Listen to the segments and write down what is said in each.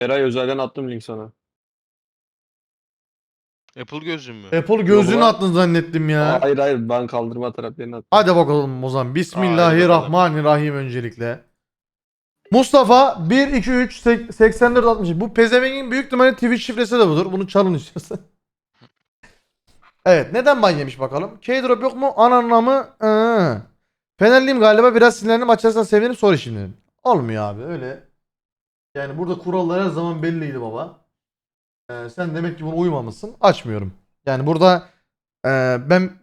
Eray özelden attım link sana. Apple gözlüğüm mü? Apple gözlüğünü Yolla. attın zannettim ya. Hayır hayır ben kaldırma taraflarını attım. Hadi bakalım o zaman. Bismillahirrahmanirrahim öncelikle. Mustafa 1 2 3 sek- 84 60. Bu pezevengin büyük ihtimalle Twitch şifresi de budur. Bunu çalın istiyorsan. evet, neden ban yemiş bakalım? K-drop yok mu? Ananla mı? Ee. Fenerliyim galiba biraz sinirlendim. Açarsan sevinirim soru şimdi. Olmuyor abi öyle. Yani burada kurallar her zaman belliydi baba. Ee, sen demek ki buna uymamışsın. Açmıyorum. Yani burada e, ben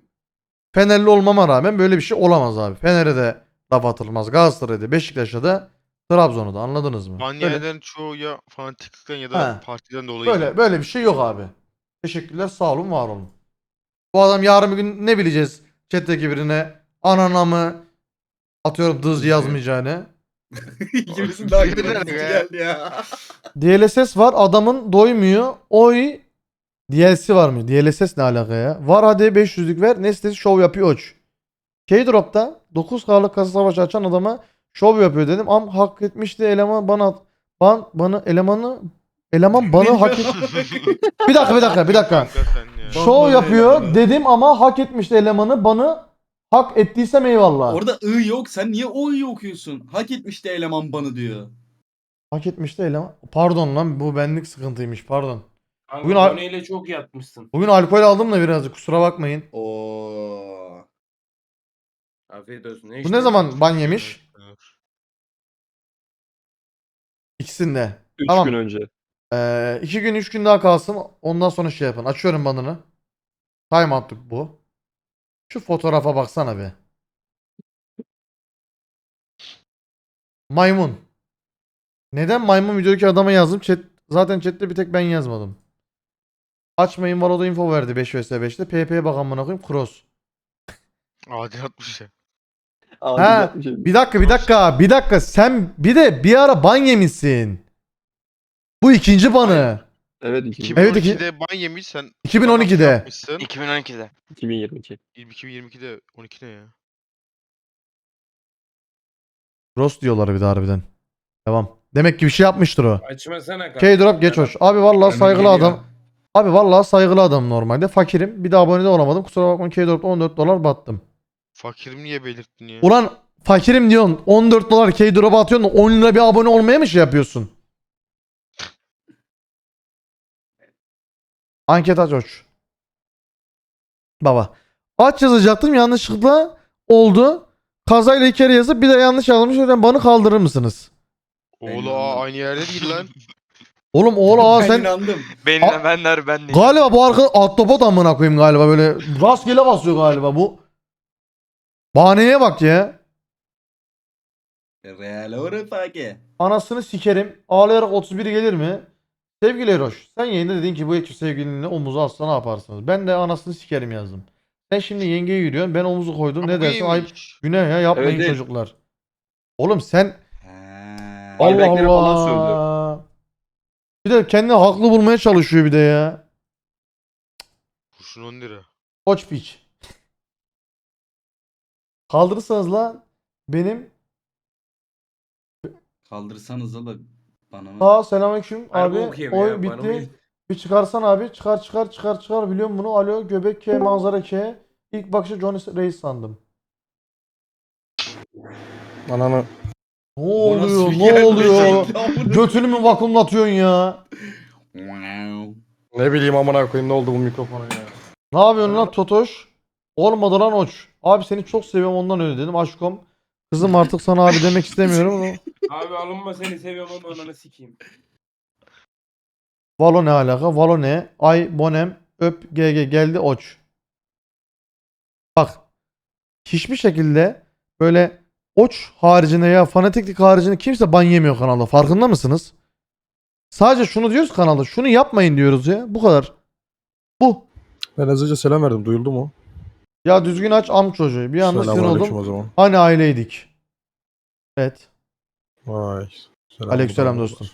Fenerli olmama rağmen böyle bir şey olamaz abi. Fener'e de laf atılmaz. Galatasaray'da, Beşiktaş'ta da Trabzon'da da anladınız mı? Böyle, yemeyen çoğu ya fanatiklikten ya da Ha. partiden dolayı. böyle, böyle bir şey yok abi. Teşekkürler sağ olun var olun. Bu adam yarın bir gün ne bileceğiz chat'teki birine anana mı atıyorum dız yazmayacağını. İkimizin ya. geldi ya. DLSS var adamın doymuyor. Oy DLC var mı? DLSS ne alaka ya? Var hadi 500'lük ver. Nestes şov yapıyor oç. K-Drop'ta 9K'lık kasa savaşı açan adama şov yapıyor dedim. Am hak etmişti eleman bana ban bana elemanı eleman bana hak et. Bir dakika bir dakika bir dakika. Şov yapıyor dedim ama hak etmişti elemanı bana hak ettiysem eyvallah. Orada ı yok. Sen niye o i'yi okuyorsun? Hak etmişti eleman banı diyor. Hak etmişti eleman. Pardon lan bu benlik sıkıntıymış pardon. Kanka Bugün al- çok yatmışsın. Bugün alkol aldım da birazcık kusura bakmayın. Oo. Afiyet olsun. Bu ne zaman ban yemiş? İkisinde. 3 Tamam. gün önce. Ee, iki gün üç gün daha kalsın. Ondan sonra şey yapın. Açıyorum banını. Time out'luk bu. Şu fotoğrafa baksana be. Maymun. Neden maymun videodaki adama yazdım? Chat, zaten chatte bir tek ben yazmadım. Açmayın Valo'da info verdi 5 vs 5'te. PP'ye bak amına koyayım. Cross. Adi atmış ya. Adi Ha. Bir dakika bir dakika bir dakika sen bir de bir ara ban yemişsin. Bu ikinci banı. Evet 2000, Evet, iki- 2012'de ban yemiş sen. 2012'de. Yapmışsın. 2012'de. 2022. 2022'de 12 ne ya? Cross diyorlar bir de harbiden. Devam. Demek ki bir şey yapmıştır o. Açmasana kanka. K-Drop geç hoş. Abi vallahi Hemen saygılı geliyor. adam. Abi vallahi saygılı adam normalde. Fakirim. Bir de abone de olamadım. Kusura bakma K-Drop'ta 14 dolar battım. Fakirim niye belirttin ya? Ulan fakirim diyorsun. 14 dolar K-Drop'a atıyorsun. da 10 lira bir abone olmaya mı şey yapıyorsun? Anket aç hoş. Baba. Aç yazacaktım yanlışlıkla oldu. Kazayla iki kere yazıp bir de yanlış yazmış. Yüzden bana kaldırır mısınız? Oğlu aa aynı yerde değil lan. Oğlum oğlu aa ben sen inandım. Benimle A- benler ben değil. Galiba bu arka ahtapot amına koyayım galiba böyle rastgele basıyor galiba bu. Bahaneye bak ya. Real ora fake. Anasını sikerim. Ağlayarak 31 gelir mi? Sevgili Eroş, sen yayında dedin ki bu ekip sevgilinle omuzu atsa ne yaparsınız? Ben de anasını sikerim yazdım. Sen şimdi yengeye yürüyorsun, ben omuzu koydum. ne dersin? Ayıp, günah ya yapmayın Evet, evet. çocuklar. Oğlum sen. Allah falan Allah. Bir de kendini haklı bulmaya çalışıyor bir de ya. Kurşun 10 lira. Koç piç. Kaldırırsanız lan benim Kaldırsanız da bana mı? Aa selamünaleyküm Harbi abi. okuyayım Oy ya, bana bitti. uyun. Bir çıkarsan abi. Çıkar çıkar çıkar çıkar. Biliyorum bunu. Alo göbek K manzara K. İlk bakışta Johnny Reis sandım. Ananı. Ne oluyor? bir Ne oluyor? bu? Götünü mü vakumlatıyorsun ya? Wow. Ne bileyim amına koyayım ne oldu bu mikrofona ya. Ne yapıyorsun lan Totoş? Olmadı lan oç. Abi seni çok seviyorum ondan öyle dedim aşkım. Kızım artık sana abi demek istemiyorum ama. Abi alınma seni seviyorum ama ananı sikeyim. Valo ne alaka? Valo ne? Ay Bonem öp GG geldi oç. Bak. Hiçbir şekilde böyle oç haricinde ya fanatiklik haricinde kimse ban yemiyor kanalda. Farkında mısınız? Sadece şunu diyoruz kanalda. Şunu yapmayın diyoruz ya. Bu kadar. Bu. Ben az önce selam verdim duyuldu mu? Ya düzgün aç am çocuğu. Bir anda sinir oldum. o zaman. Hani aileydik. Evet. Vay. Selam Aleykümselam dostum.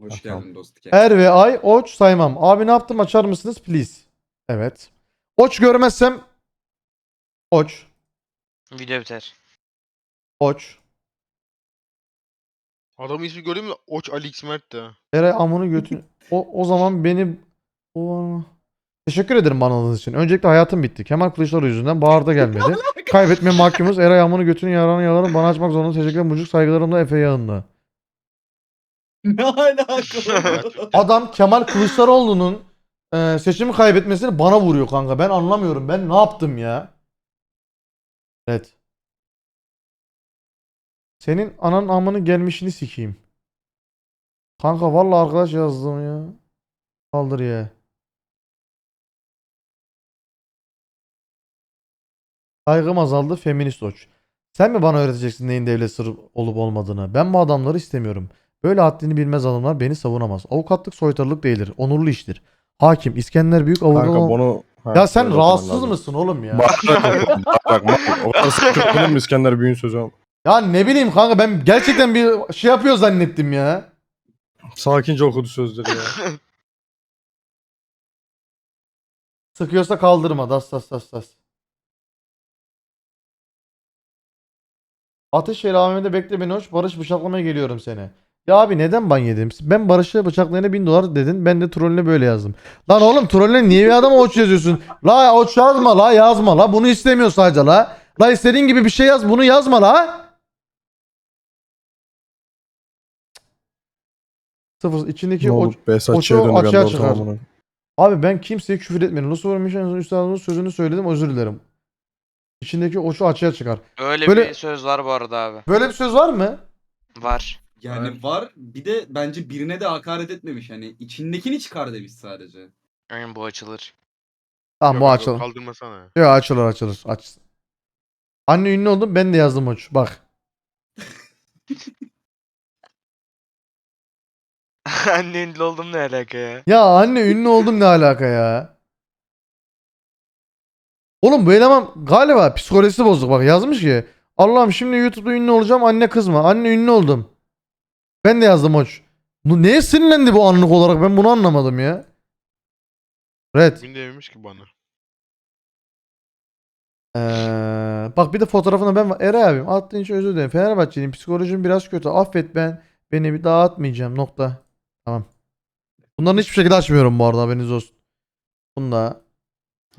Hoş Tamam. geldin dostum. Er ve ay oç saymam. Abi ne yaptım açar mısınız please? Evet. Oç görmezsem oç. Video biter. Oç. Adamın ismi görüyor musun? Oç Alex Mert de. Eray amını götün. O, o zaman beni o... Teşekkür ederim bana için. Öncelikle hayatım bitti. Kemal Kılıçdaroğlu yüzünden Bahar da gelmedi. Kaybetme mahkumuz. Eray amını götünü yaranı yalarım. Bana açmak zorunda. Teşekkür ederim. Bucuk saygılarımla Efe yağında. ne alaka? Adam Kemal Kılıçdaroğlu'nun e, seçimi kaybetmesini bana vuruyor kanka. Ben anlamıyorum. Ben ne yaptım ya? Evet. Senin ananın amını gelmişini sikeyim. Kanka vallahi arkadaş yazdım ya. Kaldır ya. Saygım azaldı feminist oç. Sen mi bana öğreteceksin neyin devlet sırrı olup olmadığını? Ben bu adamları istemiyorum. Böyle haddini bilmez adamlar beni savunamaz. Avukatlık soytarılık değildir. Onurlu iştir. Hakim İskender Büyük avukat Kanka bunu... Ha, Ya sen rahatsız lazım. mısın oğlum ya? Bak bak bak bak. O kadar sıkıntı mu İskender Büyük'ün sözü? ama? Ya ne bileyim kanka ben gerçekten bir şey yapıyor zannettim ya. Sakince okudu sözleri ya. Sıkıyorsa kaldırma. Das das das das. Ateşehir AVM'de bekle beni hoş. Barış bıçaklamaya geliyorum seni. Ya abi neden ban yedim? Ben Barış'ı bıçaklayana 1000 dolar dedin. Ben de trolüne böyle yazdım. Lan oğlum trolüne niye bir adama oç yazıyorsun? La oç yazma la yazma la. Bunu istemiyor sadece la. La istediğin gibi bir şey yaz. Bunu yazma la. Sıfır. içindeki ne oç... oçu açığa çıkar. Abi ben kimseye küfür etmedim. Nasıl vurmuşum üstadımın sözünü söyledim özür dilerim. İçindeki oçu açığa çıkar. Öyle Böyle- bir söz var bu arada abi. Böyle bir söz var mı? Var. Yani var bir de bence birine de hakaret etmemiş. Hani içindekini çıkar demiş sadece. Oyun bu açılır. Tamam Yok bu açılır. Kaldırmasana. Yok açılır açılır. Açsın. Anne ünlü oldum ben de yazdım oç. Bak. Anne ünlü oldum ne alaka ya? Ya anne ünlü oldum ne alaka ya? Oğlum bu eleman galiba psikolojisi bozuk bak yazmış ki. Allah'ım şimdi YouTube'da ünlü olacağım anne kızma. Anne ünlü oldum. Ben de yazdım oç. Bu neye sinirlendi bu anlık olarak ben bunu anlamadım ya. Red. Bugün dememiş ki bana. Ee, bak bir de fotoğrafına ben Eray abim attığın için özür dilerim. Fenerbahçe'nin psikolojim biraz kötü. Affet ben beni bir daha atmayacağım. Nokta. Tamam. Bunların hiçbir şekilde açmıyorum bu arada haberiniz olsun. Bunda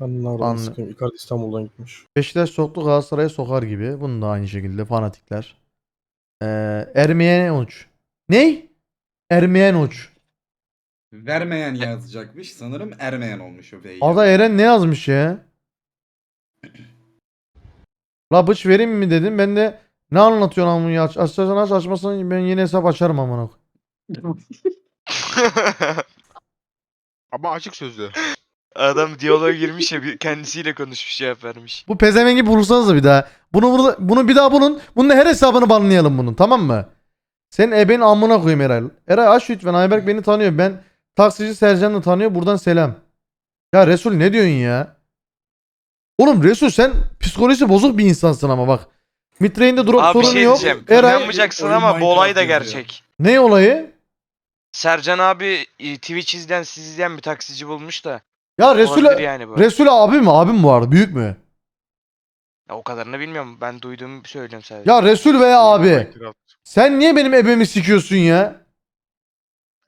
Ben Anlı- nereden sıkayım? Icardi İstanbul'dan gitmiş. Beşiktaş soktu Galatasaray'a sokar gibi. Bunun da aynı şekilde fanatikler. Ee, Ermeyen uç. Ney? Ermeyen uç. Vermeyen yazacakmış. Sanırım ermeyen olmuş o V'yi. Ada Eren ne yazmış ya? La bıç vereyim mi dedim. Ben de ne anlatıyorsun amına ya? Aç, açarsan aç açmazsan ben yeni hesap açarım amına. koyayım. Ama açık sözlü. Adam diyaloğa girmiş ya bir kendisiyle konuşmuş cevap vermiş. Bu pezevengi bulursanız bir daha. Bunu burada, bunu bir daha bulun. Bunun her hesabını banlayalım bunun tamam mı? Sen ebenin amına koyayım Eray. Eray aç lütfen. Ayberk beni tanıyor. Ben taksici Sercan da tanıyor. Buradan selam. Ya Resul ne diyorsun ya? Oğlum Resul sen psikolojisi bozuk bir insansın ama bak. Mitrain'de drop Abi bir sorunu şey yok. diyeceğim. Eray İnanmayacaksın Oyun ama bu olay da Minecraft yazıyor. gerçek. ne olayı? Sercan abi e, Twitch izleyen siz izleyen bir taksici bulmuş da. Ya Resul Olabilir yani bu. Resul abi mi? Abim bu arada. Büyük mü? Ya o kadarını bilmiyorum. Ben duyduğumu söylüyorum sadece. Ya Resul veya abi. Minecraft. Sen niye benim ebemi sikiyorsun ya?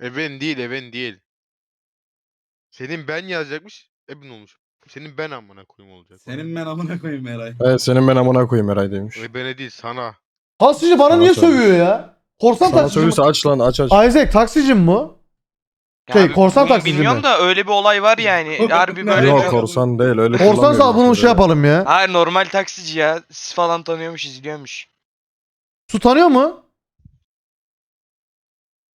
Eben değil, eben değil. Senin ben yazacakmış, eben olmuş. Senin ben amına koyayım olacak. Senin ben amına koyayım Eray. Evet senin ben amına koyayım Eray demiş. Ebene değil, sana. Taksici bana Sana niye sövüyor ya? Korsan Sana taksici mi? söylüyorsa aç lan aç aç. Isaac taksici mi bu? Şey, abi, korsan bunu taksici Bilmiyorum mi? da öyle bir olay var yani. Harbi böyle Yok bir... korsan değil öyle Korsansa kullanmıyorum bunu işte şey yapalım ya. Hayır normal taksici ya. Siz falan tanıyormuş, izliyormuş. Su tanıyor mu?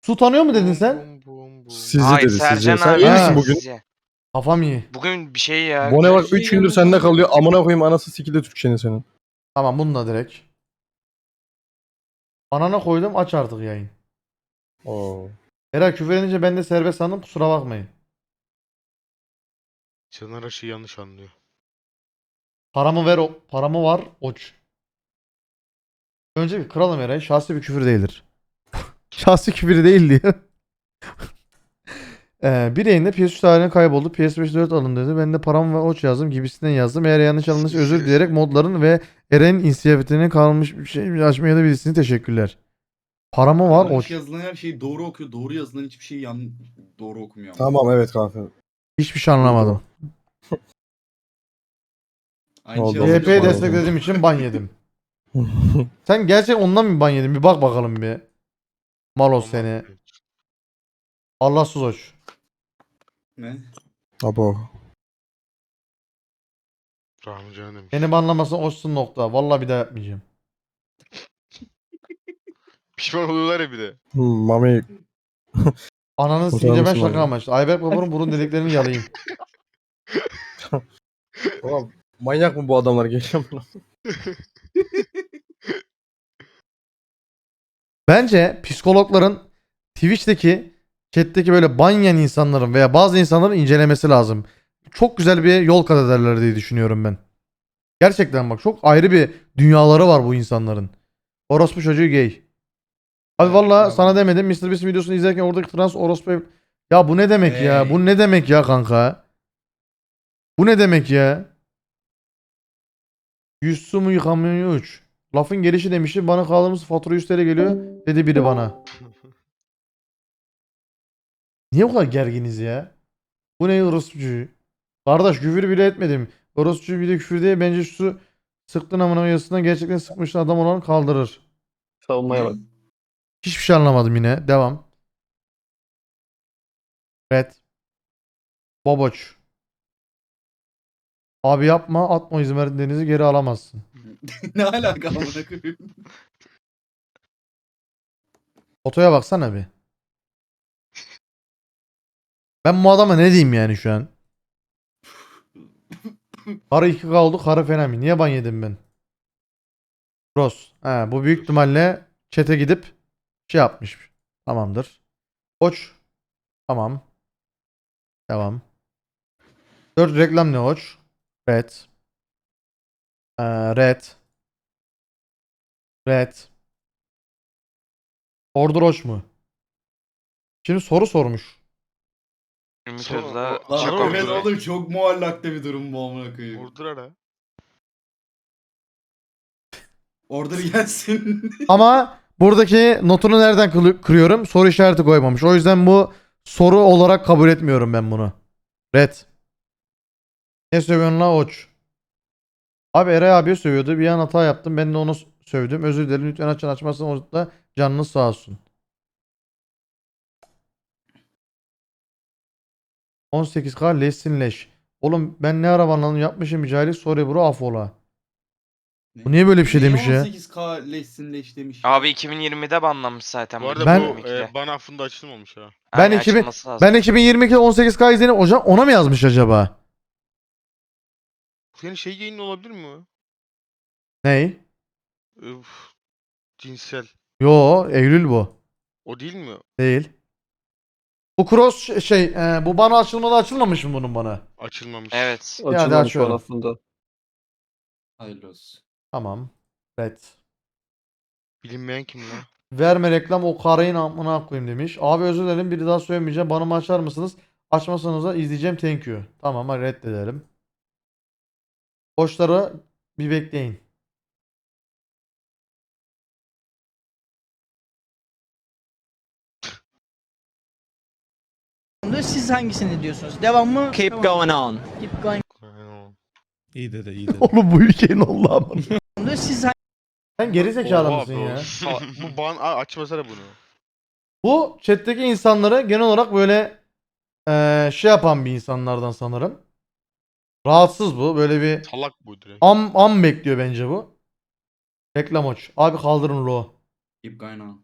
Su tanıyor mu dedin sen? Bum, bum, bum. Sizi Hayır dedi sizi. Sen abi. iyi misin bugün? Sizce. Kafam iyi. Bugün bir şey ya. Bu ne bak Her şey 3 gündür sende kalıyor. Amına koyayım anası sikildi Türkçenin senin. Tamam bunu da direkt. Banana koydum aç artık yayın. Oo. Eray küfür edince ben de serbest sandım kusura bakmayın. Her şeyi yanlış anlıyor. Paramı ver o paramı var oç. Önce bir kralım Eray şahsi bir küfür değildir. şahsi küfür değil diye. Ee, bir yayında PS3 tarihine kayboldu. PS5 4 alın dedi. Ben de param ve oç yazdım gibisinden yazdım. Eğer yanlış alınmış özür dileyerek modların ve Eren'in inisiyatifine kalmış bir şey açmaya da bilirsin. Teşekkürler. Para mı var? O Yanlış yazılan her şeyi doğru okuyor. Doğru yazılan hiçbir şeyi yan... doğru okumuyor. ama. Tamam evet kanka. hiçbir şey anlamadım. Aynı şey oldu. Desteklediğim için ban yedim. Sen gerçekten ondan mı ban yedin? Bir bak bakalım bir. Malos seni. Allahsız hoş. Ne? Abo. Rahmi canım demiş. Beni banlamasın hoşsun nokta. Vallahi bir daha yapmayacağım. Pişman oluyorlar ya bir de. Hmm, Mami Ananı sikince ben mısın şaka abi? amaçlı. Ayberk babanın burun deliklerini yalayayım. Ulan manyak mı bu adamlar geliyor mu? Bence psikologların Twitch'teki chat'teki böyle banyan insanların veya bazı insanların incelemesi lazım. Çok güzel bir yol kat ederler diye düşünüyorum ben. Gerçekten bak çok ayrı bir dünyaları var bu insanların. Orospu çocuğu gay. Abi valla sana demedim Mr. Beast videosunu izlerken oradaki trans orospu Ya bu ne demek ya? Bu ne demek ya kanka? Bu ne demek ya? Yüz su mu yıkamıyor uç. Lafın gelişi demişti bana kaldığımız fatura 100 TL geliyor dedi biri bana. Niye bu kadar gerginiz ya? Bu ne orospucu? Kardeş küfür bile etmedim. Orospucu bir de küfür değil bence şu sıktın amına yasından gerçekten sıkmışsın adam olan kaldırır. Savunmaya bak. Hiçbir şey anlamadım yine. Devam. Evet. Boboç. Abi yapma atma verdin denizi geri alamazsın. ne alaka amına koyayım? Fotoya baksana bir. Ben bu adama ne diyeyim yani şu an? Karı 2K oldu karı fena mı? Niye ban yedim ben? Ross. He, bu büyük ihtimalle chat'e gidip şey yapmış. Tamamdır. Koç. Tamam. Devam. 4 reklam ne hoş? Red. Ee, red. Red. Order hoş mu? Şimdi soru sormuş. Ümit Sonra- Özdağ Lan evet oldu. oğlum çok muallakta bir durum bu amına koyayım. Vurdur ara. Order gelsin. Ama buradaki notunu nereden kırıyorum? Soru işareti koymamış. O yüzden bu soru olarak kabul etmiyorum ben bunu. Red. Ne sövüyorsun la oç? Abi Eray abiye sövüyordu. Bir an hata yaptım. Ben de onu sövdüm. Özür dilerim. Lütfen açın açmazsan orada canınız sağ olsun. 18K Lesin Leş. Oğlum ben ne ara banlandım yapmışım bir cahillik sorry bro affola. Bu niye böyle bir şey demiş ya? 18K leşsin leş demiş. Abi 2020'de banlanmış zaten. Bu arada Ben- bu e, ban affında açılmamış ha. Ben 2000 Ben 2022'de 18K izlenip hocam ona mı yazmış acaba? Senin şey yayın olabilir mi? Ney? Üf, cinsel. Yo Eylül bu. O değil mi? Değil. Bu cross ş- şey e, bu bana açılmadı açılmamış mı bunun bana? Açılmamış. Evet. Açılmamış açıyorum. var aslında. Hayırlı olsun. Tamam. Red. Bilinmeyen kim lan? Verme reklam o karayın amına koyayım demiş. Abi özür dilerim bir daha söylemeyeceğim. Bana açar mısınız? Açmasanız da izleyeceğim thank you. Tamam hadi reddedelim. Boşları bir bekleyin. Siz hangisini diyorsunuz? Devam mı? Keep going on. Keep going. İyi dedi iyi dedi. Oğlum bu ülkenin Allah'ım. Siz Sen geri zekalı Oha mısın bro. ya? Aa, bu ban a, açmasana bunu. Bu chat'teki insanları genel olarak böyle eee, şey yapan bir insanlardan sanırım. Rahatsız bu. Böyle bir Salak bu direkt. am am bekliyor bence bu. Reklam aç. Abi kaldırın lo. Keep going on.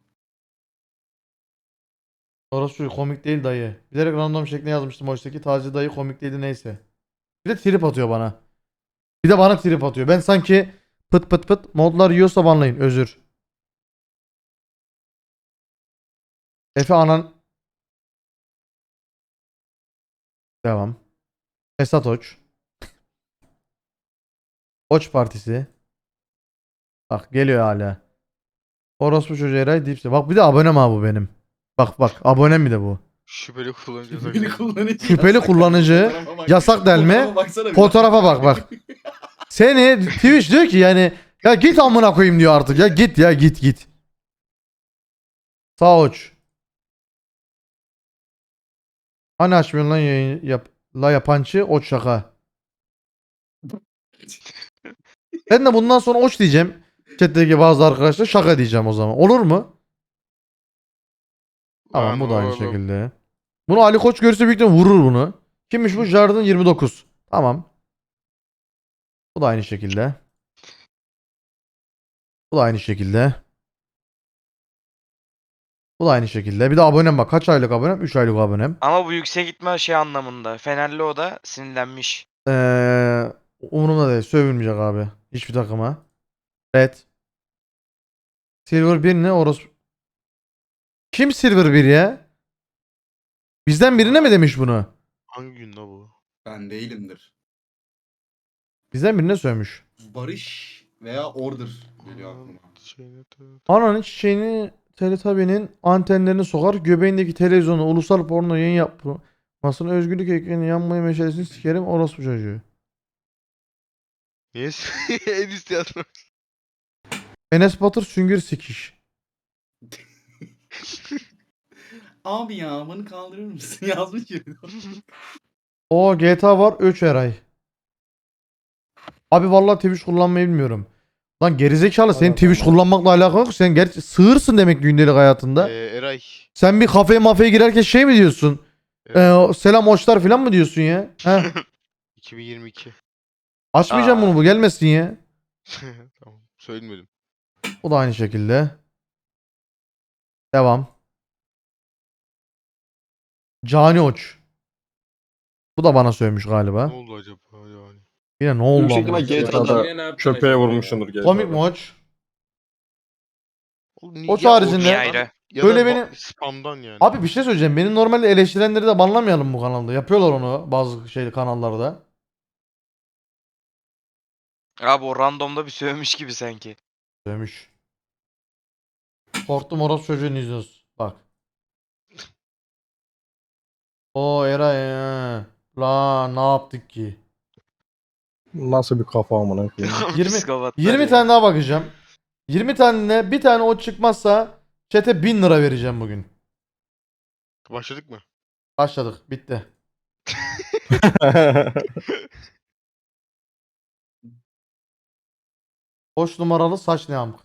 Orası çocuk komik değil dayı. Bilerek random şeklinde yazmıştım hoştaki. Taci dayı komik değildi neyse. Bir de trip atıyor bana. Bir de bana trip atıyor. Ben sanki pıt pıt pıt modlar yiyorsa banlayın. Özür. Efe anan. Devam. Esat Oç. Oç Partisi. Bak geliyor hala. Orospu çocuğu Eray Dipsi. Bak bir de abonem ha bu benim. Bak bak abonem bir de bu. Şüpheli kullanıcı. Şüpheli kullanıcı. Şüpheli yasak. kullanıcı, yasak delme, Fotoğrafa bak bak. Seni Twitch diyor ki yani ya git amına koyayım diyor artık ya git ya git git. Sağ uç. Hani açmıyorsun lan yayın yap, la yapancı oç şaka. Ben de bundan sonra oç diyeceğim. Chat'teki bazı arkadaşlar şaka diyeceğim o zaman. Olur mu? Tamam bu da aynı oğlum. şekilde. Bunu Ali Koç görse büyük ihtimalle vurur bunu. Kimmiş bu? Jardın 29. Tamam. Bu da aynı şekilde. Bu da aynı şekilde. Bu da aynı şekilde. Bir de abonem bak. Kaç aylık abonem? 3 aylık abonem. Ama bu yüksek gitme şey anlamında. Fenerli o da sinirlenmiş. Ee, umurumda değil. Sövülmeyecek abi. Hiçbir takıma. Red. Silver 1 ne? Orası. Kim Silver 1 ya? Bizden birine mi demiş bunu? Hangi gün la bu? Ben değilimdir. Bizden birine sövmüş. Barış veya Order geliyor aklıma. Şeyine Ananın çiçeğini Teletubby'nin antenlerini sokar. Göbeğindeki televizyonu ulusal porno yayın yapmasını özgürlük ekranı yanmayı meşalesini sikerim orospu çocuğu. Niye? en istiyorsun. Enes Batur süngür sikiş. Abi ya bana kaldırır mısın? Yazmış yeri. O GTA var 3 Eray. Abi vallahi Twitch kullanmayı bilmiyorum. Lan gerizekalı senin Twitch kullanmakla alakalı yok. Sen gerçi sığırsın demek gündelik hayatında. Ee, Eray. Sen bir kafeye mafya girerken şey mi diyorsun? Ee, selam hoşlar falan mı diyorsun ya? He? 2022. Açmayacağım Aa. bunu bu gelmesin ya. tamam. Söylemedim. O da aynı şekilde. Devam. Cani Oç. Bu da bana sövmüş galiba. Ne oldu acaba yani? Yine ne oldu Yüksek ama? Ya GTA'da da Yine ne yaptın Köpeğe acaba ya? vurmuşsundur gel. Komik mi Oç? Oğlum, O ya ayrı. Ya Böyle da ba- spamdan yani. Abi bir şey söyleyeceğim. Benim normalde eleştirenleri de banlamayalım bu kanalda. Yapıyorlar onu bazı şey kanallarda. Abi o randomda bir sövmüş gibi sanki. Demiş. Korktum orası çocuğunu izliyoruz. Bak. O Eray he. La ne yaptık ki? Nasıl bir kafa amına koyayım. 20 Psikopatlar 20 ya. tane daha bakacağım. 20 tane bir tane o çıkmazsa chat'e 1000 lira vereceğim bugün. Başladık mı? Başladık. Bitti. Hoş numaralı saç ne amk?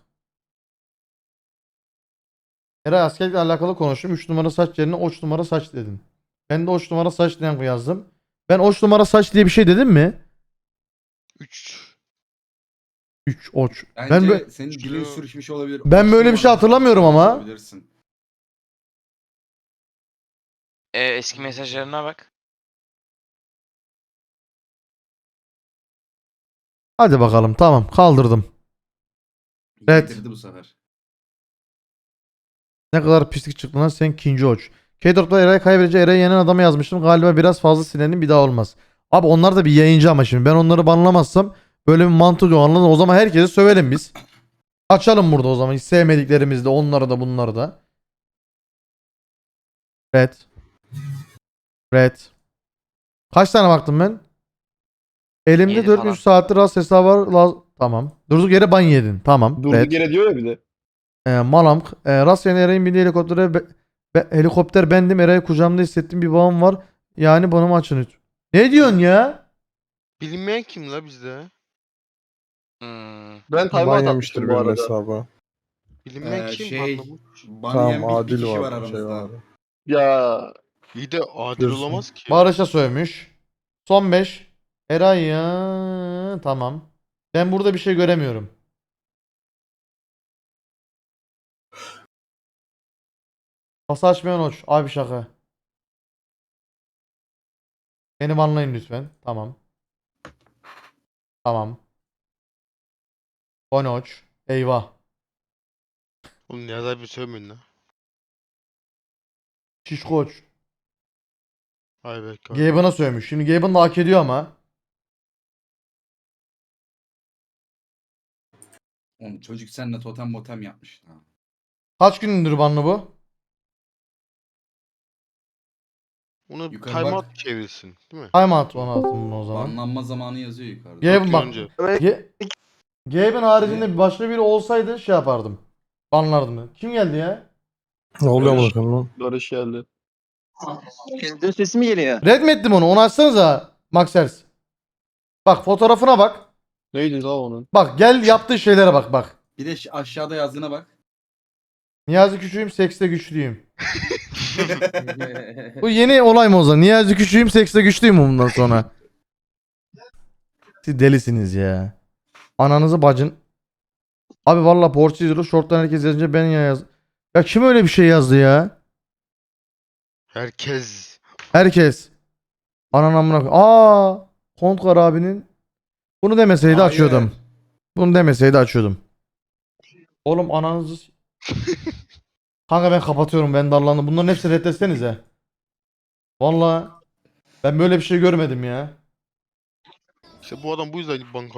Eray askerlikle alakalı konuştum. 3 numara saç yerine oç numara saç dedin. Ben de oç numara saç amk yazdım. Ben oç numara saç diye bir şey dedim mi? 3. 3 oç. Bence Ben bö- senin dilin sürüşmüş olabilir. Ben Olsun böyle bir şey hatırlamıyorum ama. olabilirsin. Ee, eski mesajlarına bak. Hadi bakalım tamam kaldırdım. Evet. Yedirdi bu sefer. Ne kadar pislik çıktı lan sen ikinci oç. K-Drop'ta Eray kaybedince Eray'ı yenen adama yazmıştım. Galiba biraz fazla silenim bir daha olmaz. Abi onlar da bir yayıncı ama şimdi ben onları banlamazsam böyle bir mantık yok anladın? O zaman herkese sövelim biz. Açalım burada o zaman hiç sevmediklerimizi de onları da bunları da. Red. Red. Kaç tane baktım ben? Elimde Yedi 400 falan. saattir rast hesabı var. Laz- Tamam. Durduk yere ban yedin. Tamam. Red. durduk yere diyor ya bir de. E, Malamk. E, Rasyan Eray'ın bindiği helikoptere be- be- helikopter bendim. Eray'ı kucağımda hissettim. Bir bağım var. Yani bana mı açın lütfen. Ne diyorsun ya? Bilinmeyen kim la bizde? Hmm. Ben atmıştım yemiştir bu arada. hesabı. Bilinmeyen Ee, kim? şey, Anlamadım. Tamam bir adil kişi var var. Şey aramızda. var. Ya İyi de adil Diyorsun. olamaz ki. Barış'a sövmüş. Son 5. Eray ya. Tamam. Ben burada bir şey göremiyorum. Kasa açmayan hoş. Abi şaka. Beni banlayın lütfen. Tamam. Tamam. Bonoç. Eyvah. Oğlum ne kadar bir sövmün la. Şiş koç. Ay be. kar- Gaben'a sövmüş. Şimdi Gaben da hak ediyor ama. Oğlum çocuk seninle totem motem yapmış. Ha. Kaç gündür banlı bu? Onu Yukarı timeout bak. çevirsin. Değil mi? Time out onu attım bunu o zaman. Banlanma zamanı yazıyor yukarıda. Dört bak. önce. Ge Gaben haricinde başka biri olsaydı şey yapardım. Banlardım. Kim geldi ya? Ne oluyor amına koyayım lan? Barış geldi. Dön sesi mi geliyor? Red mi ettim onu? Onu açsanıza. Maxers. Bak fotoğrafına bak. Neydi la onun? Bak gel yaptığı şeylere bak bak. Bir de aşağıda yazdığına bak. Niyazi küçüğüm, sekste güçlüyüm. Bu yeni olay mı o zaman? Niyazi küçüğüm, sekste güçlüyüm mü bundan sonra? Siz delisiniz ya. Ananızı bacın. Abi valla Porçi Zero shorttan herkes yazınca ben ya yaz. Ya kim öyle bir şey yazdı ya? Herkes. Herkes. Anan amına koy- Aa, Kontkar abinin. Bunu demeseydi Hayır. açıyordum. Bunu demeseydi açıyordum. Oğlum ananızı s- Kanka ben kapatıyorum ben darlandım. Bunların hepsini reddetsenize. Valla ben böyle bir şey görmedim ya. İşte bu adam bu yüzden banka